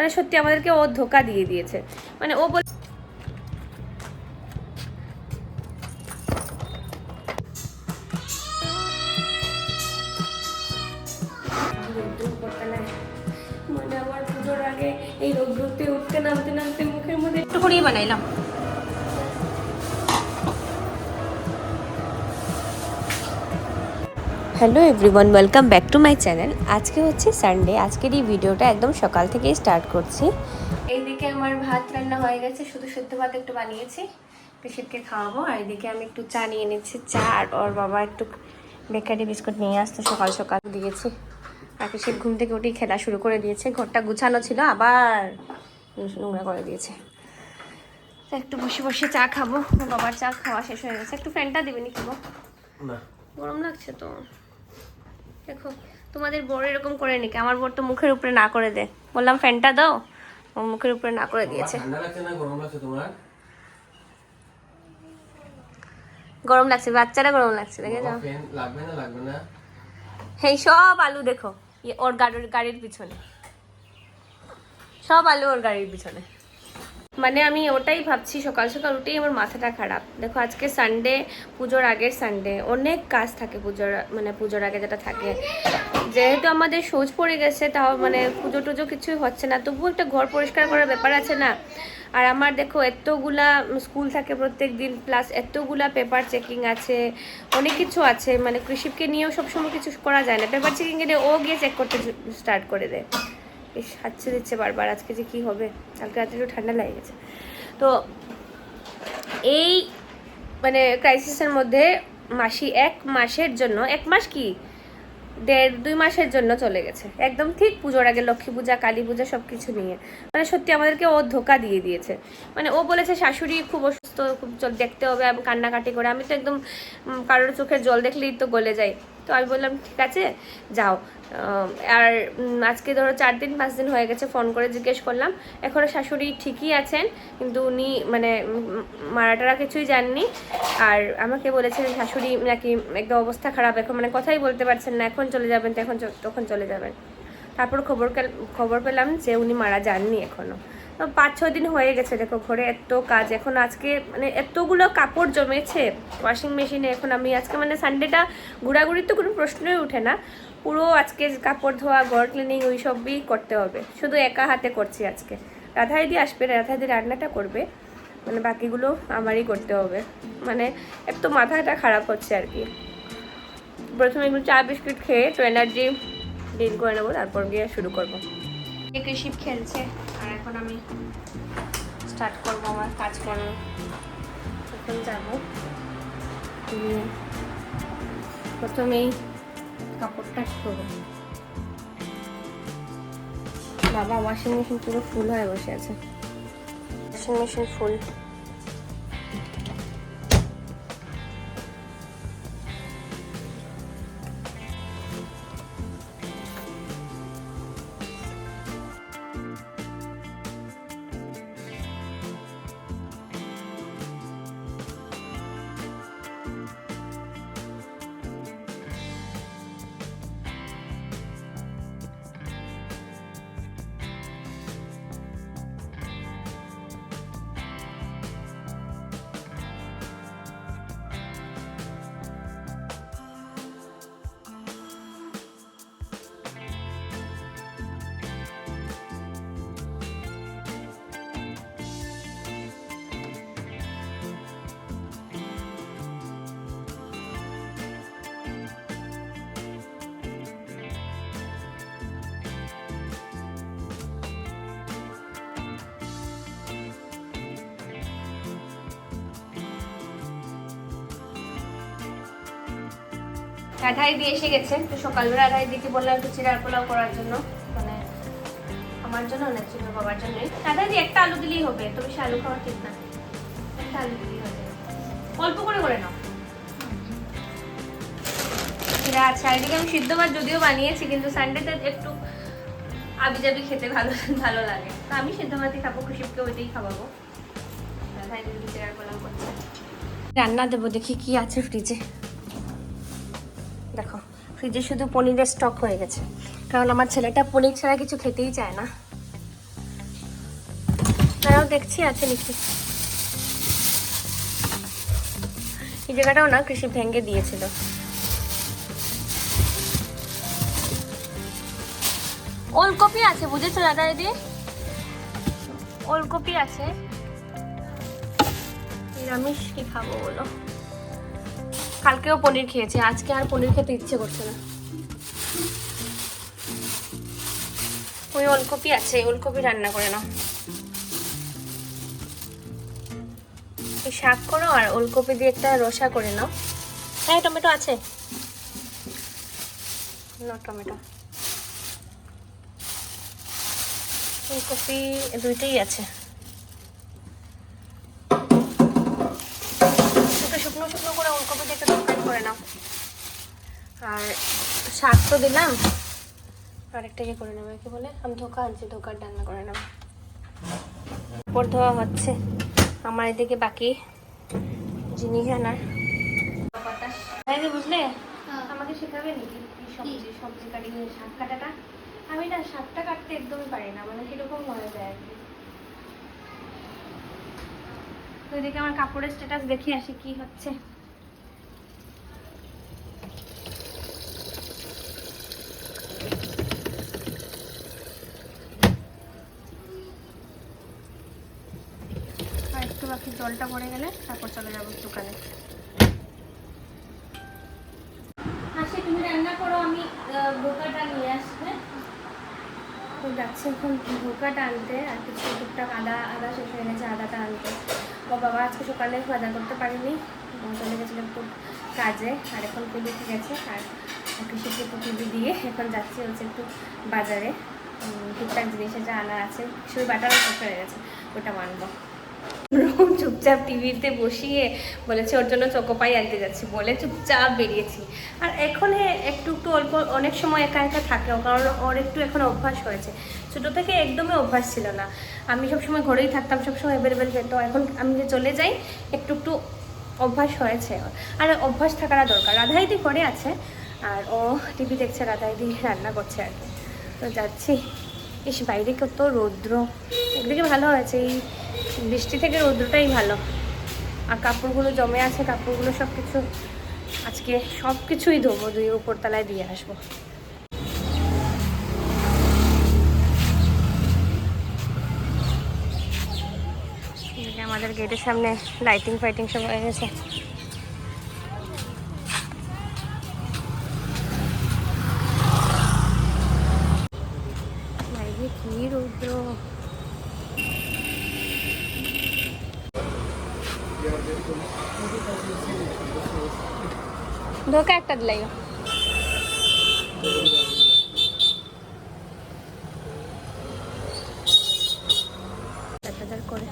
মানে সত্যি আমাদেরকে ও ধোকা দিয়ে দিয়েছে। মানে ও বলে hello everyone welcome back to my channel. আজকে হচ্ছে সানডে আজকের এই ভিডিওটা একদম সকাল থেকেই স্টার্ট করছি। এইদিকে আমার ভাত রান্না হয়ে গেছে শুধু সেদ্ধ ভাত একটু বানিয়েছি পেশেন্টকে খাওয়াবো আর এদিকে আমি একটু চা নিয়ে নিচ্ছি চা আর ওর বাবা একটু বেকারি বিস্কুট নিয়ে আসতে সকাল সকাল দিয়েছি। আর পেশেন্ট ঘুম থেকে উঠেই খেলা শুরু করে দিয়েছে ঘরটা গুছানো ছিল আবার নোংরা করে দিয়েছে। তো একটু বসে বসে চা খাব ওর বাবার চা খাওয়া শেষ হয়ে গেছে একটু ফ্যানটা দিবেনি খাব না। গরম লাগছে তো। দেখো তোমাদের বড় এরকম করে নিকে? আমার বর তো মুখের উপরে না করে দে। বললাম ফ্যানটা দাও। ও মুখের উপরে না করে দিয়েছে। গরম লাগছে বাচ্চারা গরম লাগছে দেখে যাও। ফ্যান লাগবে না লাগবে না? এই সব আলু দেখো ইয়ে ওর গাড়ির গাড়ির পিছনে। সব আলু ওর গাড়ির পিছনে। মানে আমি ওটাই ভাবছি, সকাল সকাল উঠেই আমার মাথাটা খারাপ। দেখো, আজকে সানডে পুজোর আগের সানডে অনেক কাজ থাকে পুজোর মানে পুজোর আগে যেটা থাকে। যেহেতু আমাদের সোজ পড়ে গেছে, তাও মানে পুজো টুজো কিছুই হচ্ছে না। তবুও একটা ঘর পরিষ্কার করার ব্যাপার আছে না? আর আমার দেখো, এতগুলা স্কুল থাকে প্রত্যেক দিন প্লাস এতগুলা পেপার চেকিং আছে, অনেক কিছু আছে। মানে কৃষিপকে নিয়েও সবসময় কিছু করা যায় না। পেপার চেকিং এলে ও গিয়ে চেক করতে স্টার্ট করে দেয়। বেশ হাচ্ছে দিচ্ছে বারবার, আজকে যে কি হবে? কালকে রাতে একটু ঠান্ডা লেগে গেছে। তো এই মানে ক্রাইসিসের মধ্যে মাসি এক মাসের জন্য, এক মাস কি? দেড়, দুই মাসের জন্য চলে গেছে। একদম ঠিক পুজোর আগে, লক্ষ্মী পূজা, কালী পূজা সব কিছু নিয়ে। মানে সত্যি আমাদেরকে ও ধোকা দিয়ে দিয়েছে। মানে ও বলেছে, শাশুড়ি খুব অসুস্থ, খুব দেখতে হবে, আমি কান্নাকাটি করে, আমি তো একদম কারোর চোখের জল দেখলেই তো গলে যাই তো আমি বললাম, ঠিক আছে, যাও। আর আজকে ধরো চার দিন, পাঁচ দিন হয়ে গেছে ফোন করে জিজ্ঞেস করলাম। এখনও শাশুড়ি ঠিকই আছেন, কিন্তু উনি মানে মারাটারা কিছুই জাননি। আর আমাকে বলেছেন শাশুড়ি নাকি একদম অবস্থা খারাপ, এখন মানে কথাই বলতে পারছেন না, এখন চলে যাবেন তো এখন তখন চলে যাবেন। তারপর খবর খবর পেলাম যে উনি মারা যাননি এখনও। তো পাঁচ, ছয় দিন হয়ে গেছে দেখো ঘরে এত কাজ। এখন আজকে মানে এতগুলো কাপড় জমেছে ওয়াশিং মেশিনে এখন আমি আজকে মানে সানডেটা ঘোরাঘুরির তো কোনো প্রশ্নই উঠে না। পুরো আজকে কাপড় ধোয়া, ঘর ক্লিনিং ওই সবই করতে হবে। শুধু একা হাতে করছি আজকে। রাধাইদি আসবে, রাধাইদি রান্নাটা করবে। মানে বাকিগুলো আমারই করতে হবে। মানে একটু মাথাটা খারাপ হচ্ছে আর কি। প্রথমে একটু চা, বিস্কুট খেয়ে একটু এনার্জি ডিল করে নেব, তারপর গিয়ে শুরু করব। কৃষিপ খেলছে? এখন আমি স্টার্ট করব আমার কাজ করার। এখন যাব। প্রথমেই কাপড়টা করব বাবা ওয়াশিং মেশিন পুরো ফুল হয়ে বসে আছে। ওয়াশিং মেশিন ফুল রাধাই দিয়ে এসে গেছে। তো সকালবেলা রাধাই দিকে বললাম একটু চিড়ার পোলাও করার জন্য। মানে আমার জন্য না ছিল বাবার জন্যই রাধাই দিয়ে একটা আলু দিলেই হবে এত বেশি আলু খাওয়া ঠিক না। একটা আলু দিলেই হবে। অল্প করে করে নাও। আর এদিকে আমি সিদ্ধ ভাত যদিও বানিয়েছি, কিন্তু সানডেতে একটু আবিজাবি খেতে ভালো ভালো লাগে। তো আমি সিদ্ধ ভাতই খাব খুশিপকে ওইটাই খাওয়াবো। রাধাই দিদি চিড়ার পোলাও করছে। রান্না দেবো, দেখি কি আছে ফ্রিজে ফ্রিজে শুধু পনিরের স্টক হয়ে গেছে। কারণ আমার ছেলেটা পনির ছাড়া কিছু খেতেই চায় না। তারাও দেখছি, আছে নাকি এই জায়গাটাও না কৃষি ভেঙে দিয়েছিল। ওলকপি আছে, বুঝেছ দাদা দিদি? ওলকপি আছে। নিরামিষ কি খাব বলো? কালকেও পনির খেয়েছি, আজকে আর পনির খেতে ইচ্ছে করছে না। ওই ওলকপি আছে ওলকপি রান্না করে নাও। শাক করো আর ওলকপি দিয়ে একটা রসা করে নাও। হ্যাঁ টমেটো আছে। না টমেটো। ফুলকপি দুইটাই আছে একটু শুকনো শুকনো করে ওলকপি দিয়ে একটা তরকারি করে নাও। আর শাক তো দিলাম। আরেকটা ইয়ে করে নেবে কি বলে আমি ধোকা আনছি ধোকার রান্না করে নেব। উপর ধোয়া হচ্ছে। আমার এদিকে বাকি জিনিস আনার। বুঝলে? আমাকে শেখাবে নাকি? সবজি সবজি কাটি শাক কাটাটা? আমি না শাকটা কাটতে একদমই পারি না মানে কীরকম হয়ে যায় আর কি। তো এদিকে আমার কাপড়ের স্ট্যাটাস দেখে আসি কি হচ্ছে আর একটু বাকি জলটা পড়ে গেলে তারপর চলে যাব দোকানে। হাসি তুমি রান্না করো আমি বোকাটা নিয়ে আসবে। তো যাচ্ছে এখন আনতে আর কিছু টুকটাক আদা আদা শেষ হয়ে গেছে আদাটা আনতে। ও বাবা আজকে সকালে করতে পারিনি। চলে একটু কাজে আর এখন আর কৃষিকে দিয়ে এখন যাচ্ছি হচ্ছে একটু বাজারে। টুকটাক জিনিস যা আনা আছে শুধু বাটারও শেষ হয়ে গেছে ওটা মানবো। রুম চুপচাপ টিভিতে বসিয়ে বলেছে, ওর জন্য চকোপাই আনতে যাচ্ছি, বলে চুপচাপ বেরিয়েছি। আর এখন একটু একটু অল্প, অনেক সময় একা একা থাকে কারণ ওর একটু এখন অভ্যাস হয়েছে। ছোটো থেকে একদমই অভ্যাস ছিল না। আমি সবসময় ঘরেই থাকতাম, সবসময় অ্যাভেলেবেল যেত। এখন আমি যে চলে যাই, একটু একটু অভ্যাস হয়েছে আর অভ্যাস থাকাটা দরকার। রাধাইদি ঘরে আছে, আর ও টিভি দেখছে, রাধাইদি রান্না করছে আর কি। তো যাচ্ছি। ইস, বাইরে কত রৌদ্র। একদিকে ভালো হয়েছে, এই বৃষ্টি থেকে রৌদ্রটাই ভালো। আর কাপড়গুলো জমে আছে, কাপড়গুলো সব কিছু আজকে সব কিছুই ধোবো দুই উপরতলায় দিয়ে আসব। আমাদের গেটের সামনে লাইটিং ফাইটিং সব হয়ে গেছে বাইরে কি রৌদ্র হাজার করে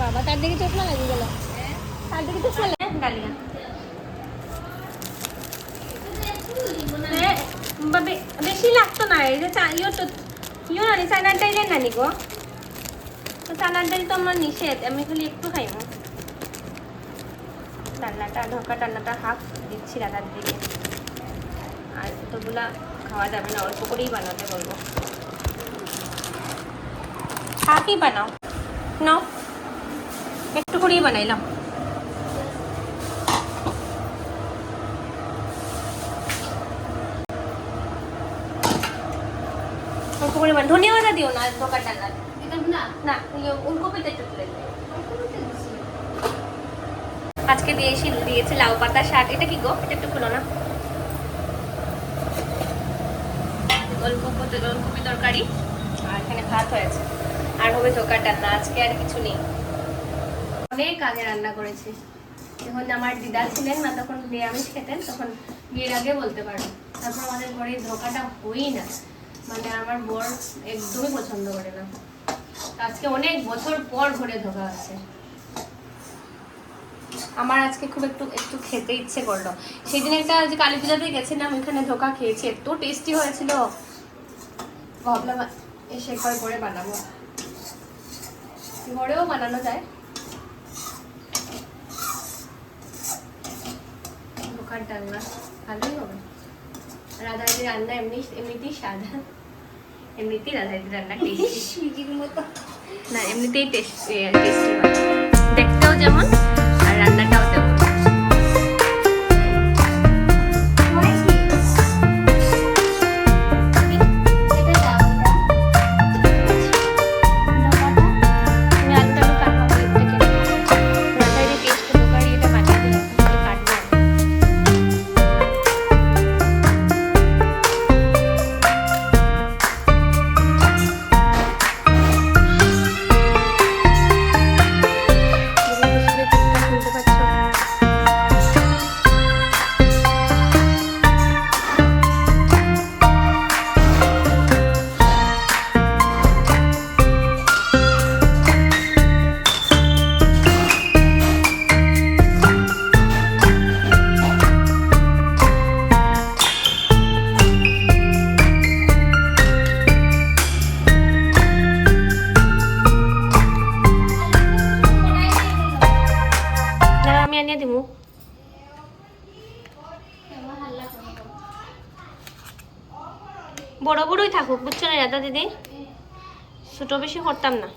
বাবা, তার দিকে চশমা লাগিয়ে গেল? তার দিকে চশমা লাগে ডালিয়া বেশি লাগতো না, এই যে ইয়ো তো, ইয়ো নানি চানার ডাইলের নানি গো। চানার ডাইল তো আমার নিষেধ, আমি খালি একটু খাইব। রান্নাটা ঢোকা রান্নাটা হাফ দিচ্ছি রাধার দিকে। আর তোগুলা খাওয়া যাবে না, অল্প করেই বানাতে বলব। হাফই বানাও? নাও। একটু করেই বানাইলাম। অল্প করে পাতা দিও না ঢোকার ডান্নার না উলকপিতে একটু তুলে দিও। আজকে দিয়েছি লাউ পাতা শাক। এটা কি গো? এটা একটু খুলো না। ওলকপি ওলকপি তরকারি। আর এখানে ভাত হয়েছে। আর হবে ধোকার ডান্না আজকে আর কিছু নেই। অনেক আগে রান্না করেছি। যখন আমার দিদা ছিলেন না, তখন নিরামিষ খেতেন, তখন বিয়ের আগে বলতে পারো। তারপর আমাদের ঘরে ধোকাটা হই না। মানে আমার বর একদমই পছন্দ করে না। আজকে অনেক বছর পর ঘরে ধোকা আছে। আমার আজকে খুব একটু একটু খেতে ইচ্ছে করল। সেদিন একটা যে কালী পূজাতে গেছিলাম, ওইখানে ধোকা খেয়েছি। এত টেস্টি হয়েছিল। ভাবলাম এসে একবার করে বানাবো। ঘরেও বানানো যায়। ধোকা লঙ্কার ডালনা ভালোই হবে। রাধাইদি রান্না এমনি, এমনিতেই সাদা। এমনিতেই রাধাইদি রান্না টেস্টি সুজির মতো না এমনিতেই টেস্টি টেস্টি বেশি করতাম না।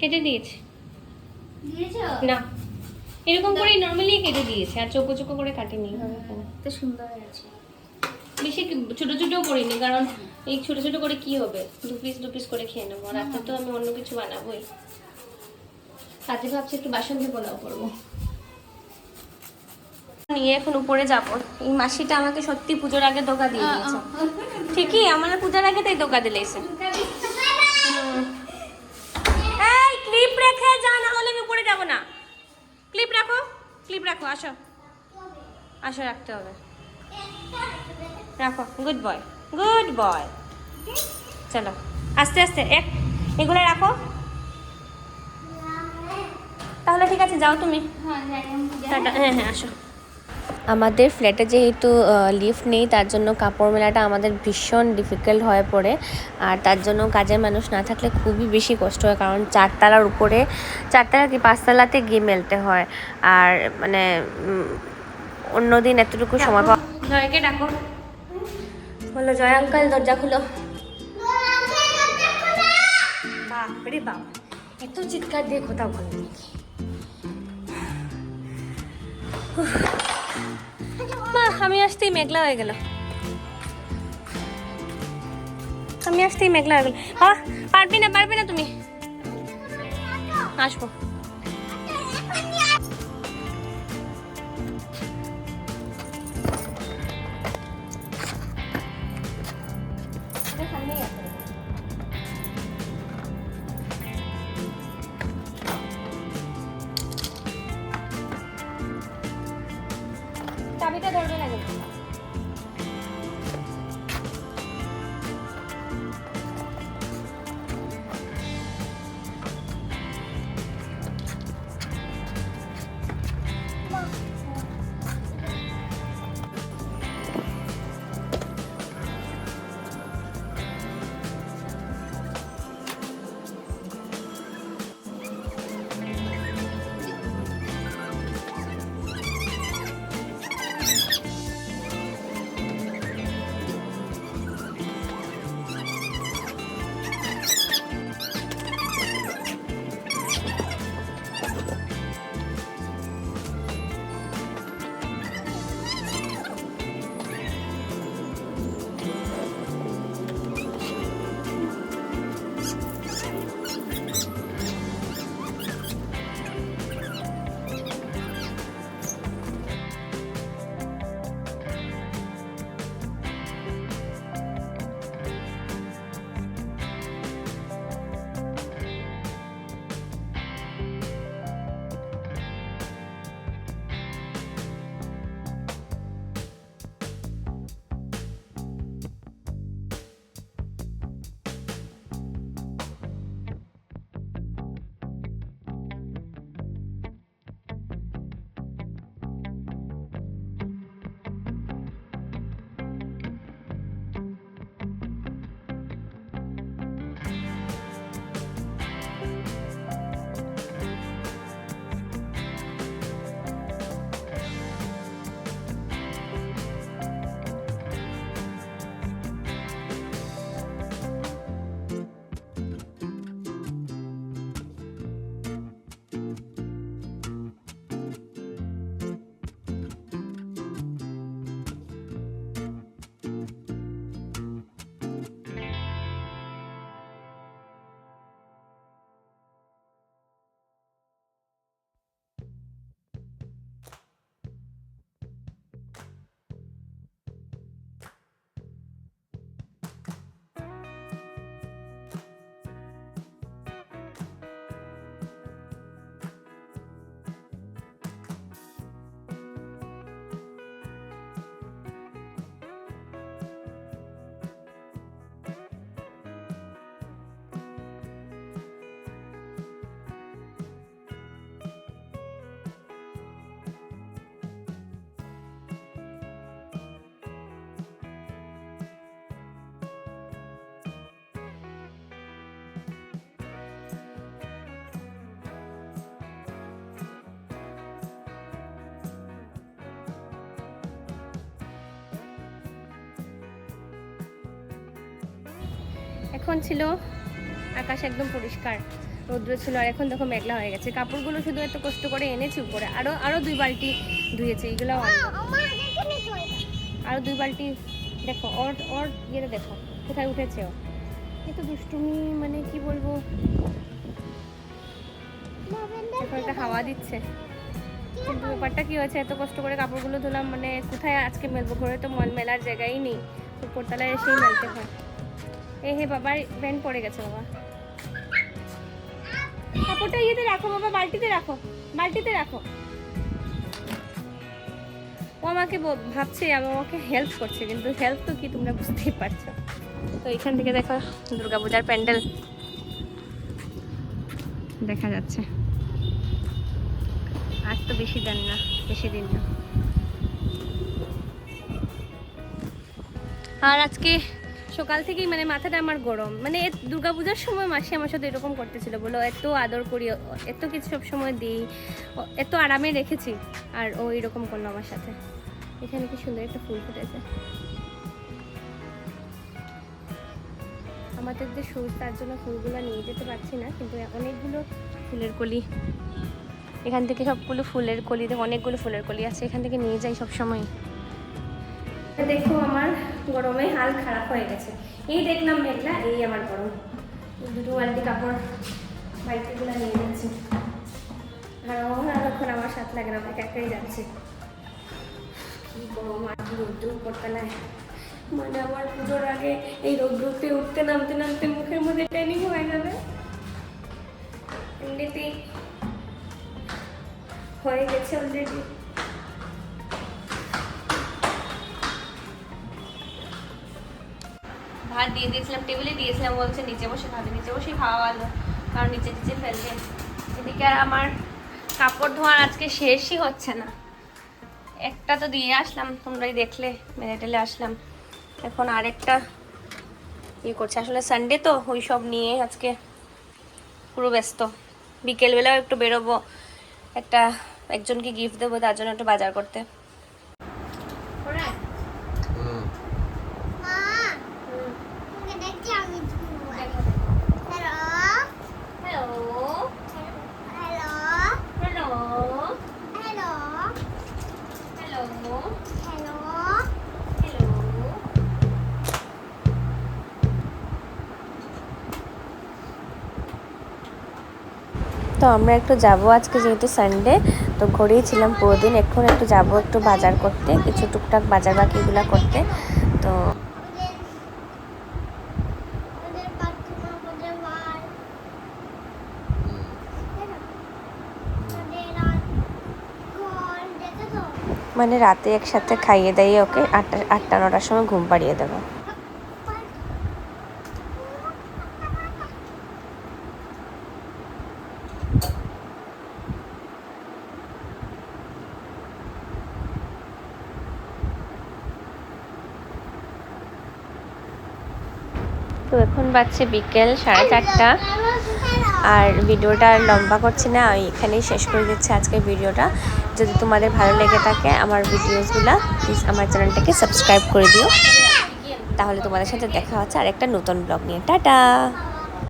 কেটে দিয়েছে। দিয়েছ? না। এরকম করে নর্মালি কেটে দিয়েছে আর চোখো চোখো করে কাটিনি। তো সুন্দর হয়েছে। বেশি ছোট ছোট করিনি কারণ এই ছোট ছোট করে কি হবে? দু পিস দু পিস করে খেয়ে নেব। রাতে তো আমি অন্য কিছু বানাবোই। রাতে ভাবছি একটু বাসন্তী পোলাও করব। নিয়ে এখন উপরে যাব। এই মাসিটা আমাকে সত্যি পুজোর আগে দোকা দিয়ে দিয়েছে। ঠিকই আমার পুজোর আগে তাই দোকা দিলেছে। এই ক্লিপ রেখে যা না হলে আমি উপরে যাব না। ক্লিপ রাখো ক্লিপ রাখো আসো। আসো রাখতে হবে। রাখো গুড বয় গুড বয় চলো। আস্তে আস্তে এক। এগুলো রাখো। তাহলে ঠিক আছে যাও তুমি। হ্যাঁ হ্যাঁ হ্যাঁ আসো। আমাদের ফ্ল্যাটে যেহেতু লিফট নেই তার জন্য কাপড় মেলাটা আমাদের ভীষণ ডিফিকাল্ট হয়ে পড়ে। আর তার জন্য কাজের মানুষ না থাকলে খুবই বেশি কষ্ট হয় কারণ চারতলার উপরে চারতলা কি পাঁচতলাতে গিয়ে মেলতে হয়। আর মানে অন্যদিন এতটুকু সময় পাওয়া জয়কে ডাকো। বলো জয় আঙ্কাল দরজা খুলো। বাপরে বাপ, এত চিৎকার দিয়ে কোথাও বলে দেখি মা, আমি আসতেই মেঘলা হয়ে গেল। আমি আসতেই মেঘলা হয়ে গেল। আহ পারবি না পারবি না তুমি? আসব। চাবিটা ধরবে না কিন্তু। এখন ছিল আকাশ একদম পরিষ্কার, রৌদ্র ছিল, আর এখন দেখো মেঘলা হয়ে গেছে। কাপড়গুলো শুধু এত কষ্ট করে এনেছি উপরে আরও আরও দুই বালতি ধুয়েছে এগুলো আরও দুই বালতি, দেখো, ওর ওর ইয়েতে দেখো, কোথায় উঠেছে ও। এত দুষ্টুমি মানে কি বলব? একটা হাওয়া দিচ্ছে। কিন্তু ব্যাপারটা কি হয়েছে, এত কষ্ট করে কাপড়গুলো ধুলাম মানে কোথায় আজকে মেলবো? ঘরে তো মল মেলার জায়গাই নেই। উপরতলায় এসেই মেলতে হয়। এ হে বাবার প্যান্ট পড়ে গেছে বাবা। কাপড়টা ইয়েতে রাখো বাবা, বালতিতে রাখো বালতিতে রাখো। ও আমাকে ভাবছে আমি আমাকে হেল্প করছে, কিন্তু হেল্প তো কি তোমরা বুঝতেই পারছ। তো এখান থেকে দেখো, দুর্গাপূজার প্যান্ডেল। দেখা যাচ্ছে। আর তো বেশি দেন না, বেশি দিন না। আর আজকে সকাল থেকেই মানে মাথাটা আমার গরম। মানে দুর্গাপূজার সময় মাসি আমার সাথে এরকম করতেছিল বলো এত আদর করি, এত কিছু সব সময় দিই, এত আরামে রেখেছি। আর ও এরকম করল আমার সাথে। এখানে কি সুন্দর একটা ফুল ফুটেছে। আমাদের যে সুর, তার জন্য ফুলগুলো নিয়ে যেতে পারছি না, কিন্তু অনেকগুলো ফুলের কলি। এখান থেকে সবগুলো ফুলের কলি অনেকগুলো ফুলের কলি আছে, এখান থেকে নিয়ে যাই সব সময় দেখো আমার গরমে হাল খারাপ হয়ে গেছে। এই দেখলাম মেঘলা, এই আমার গরম। দুটো বালতি কাপড় বালতিগুলো নিয়ে যাচ্ছি। আর আর এখন আমার সাথে লাগে না একা একাই যাচ্ছে। কি গরম আর রৌদ্র উপরতলায়। মানে আমার পুজোর আগে এই রৌদ্রতে উঠতে নামতে নামতে মুখের মধ্যে ট্রেনিং হয়ে যাবে। এমনিতেই হয়ে গেছে অলরেডি ভাত দিয়ে দিয়েছিলাম, টেবিলে দিয়েছিলাম, বলছে নিচে বসে খাবে নিচে বসে খাওয়া ভালো, কারণ নিচে নিচে ফেলবে। এদিকে আর আমার কাপড় ধোয়ার আজকে শেষই হচ্ছে না। একটা তো দিয়ে আসলাম, তোমরাই দেখলে মেরে টেলে আসলাম। এখন আরেকটা ইয়ে করছে, আসলে সানডে তো, ওই সব নিয়ে আজকে পুরো ব্যস্ত। বিকেলবেলাও একটু বেরোবো, একটা একজনকে গিফট দেবো, তার জন্য একটু বাজার করতে। তো আমরা একটু যাব আজকে যেহেতু সানডে তো ঘরেই ছিলাম পুরো দিন এখন একটু যাব একটু বাজার করতে, কিছু টুকটাক বাজার বাকিগুলো করতে। তো মানে রাতে একসাথে খাইয়ে দাইয়ে ওকে আটটা আটটা, নটার সময় ঘুম পাড়িয়ে দেবো তো এখন বাজছে বিকেল সাড়ে চারটা। আর ভিডিওটা লম্বা করছি না আমি এখানেই শেষ করে দিচ্ছি আজকের ভিডিওটা। যদি তোমাদের ভালো লেগে থাকে আমার ভিডিওসগুলো প্লিজ আমার চ্যানেলটাকে সাবস্ক্রাইব করে দিও। তাহলে তোমাদের সাথে দেখা হচ্ছে আর একটা নতুন ব্লগ নিয়ে। টাটা!